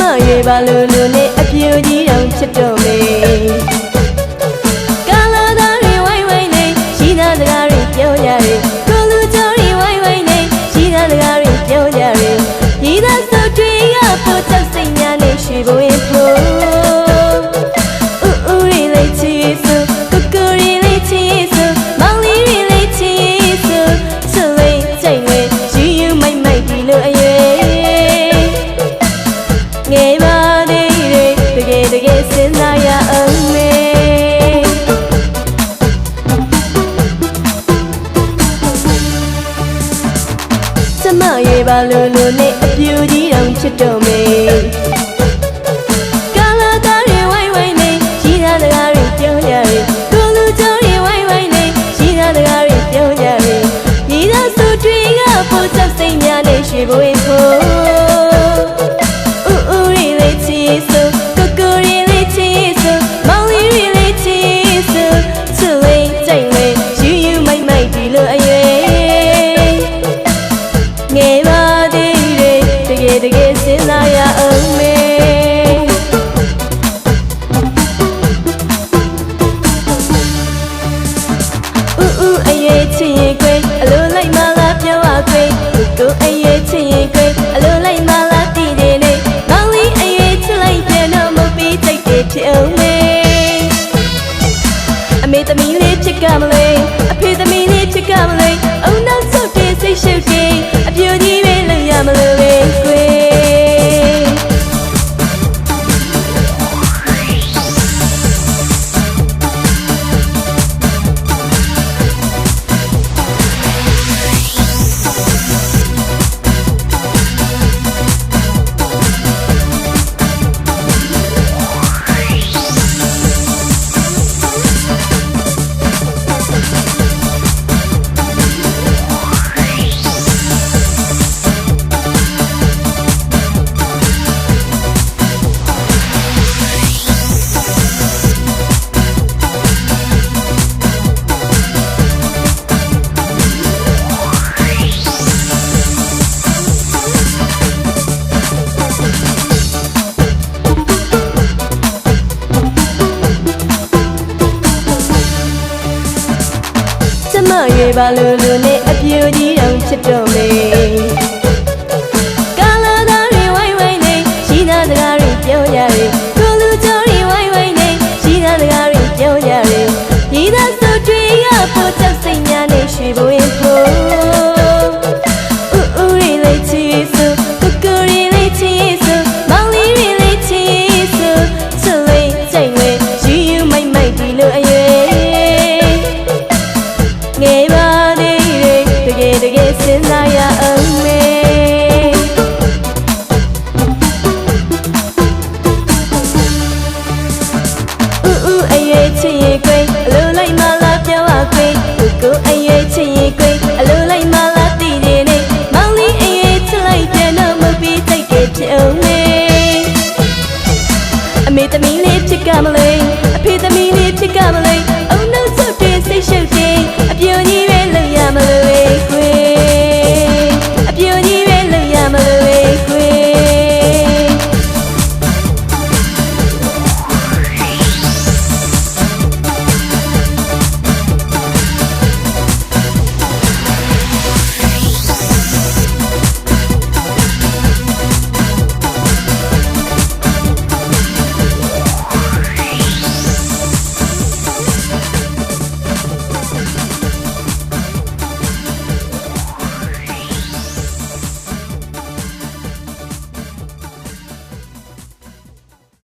မရွေပါလူလူနဲ့အပြူကြီးတောင်ဖြစ်တော့မေ မရွေပါလို့လို့နဲ့အပြူကြီးအောင်ချစ်တော်မေကာလာကားတွေဝိုင်းဝိုင်းနေကြီးသားတကားတွေပြောကြတယ်ကိုလူကြောင့်တွေဝိုင်းဝိုင်းနေကြီးသားတကားတွေပြောကြတယ်ညီသားစုတွေကပို့ဆက်စိတ်များနဲ့ရွှေဘွေဖို့ ပါလို့လူလေးအပြူကြီးတော့ဖြစ်တော့မေကာလာသားတွေဝိုင်းဝိုင်းနေရှိသားစကားတွေပြောရတယ်ကိုလူကြောတွေဝိုင်းဝိုင်းနေရှိသားစကားတွေပြောရတယ်ဤသာဆိုတွေ့ရဖို့ကြောက်စိတ်ညာနေရွှေဘွေဖို့ဦးဦးလေးလေးချီဆိုကိုကိုလေးလေးချီဆိုမောင်လေးလေးလေးချီဆိုချစ်လေးချိန်ဝဲယူယူမိုက်မိုက်ဒီလိုအရွယ်ငယ်ပါ Chỉ.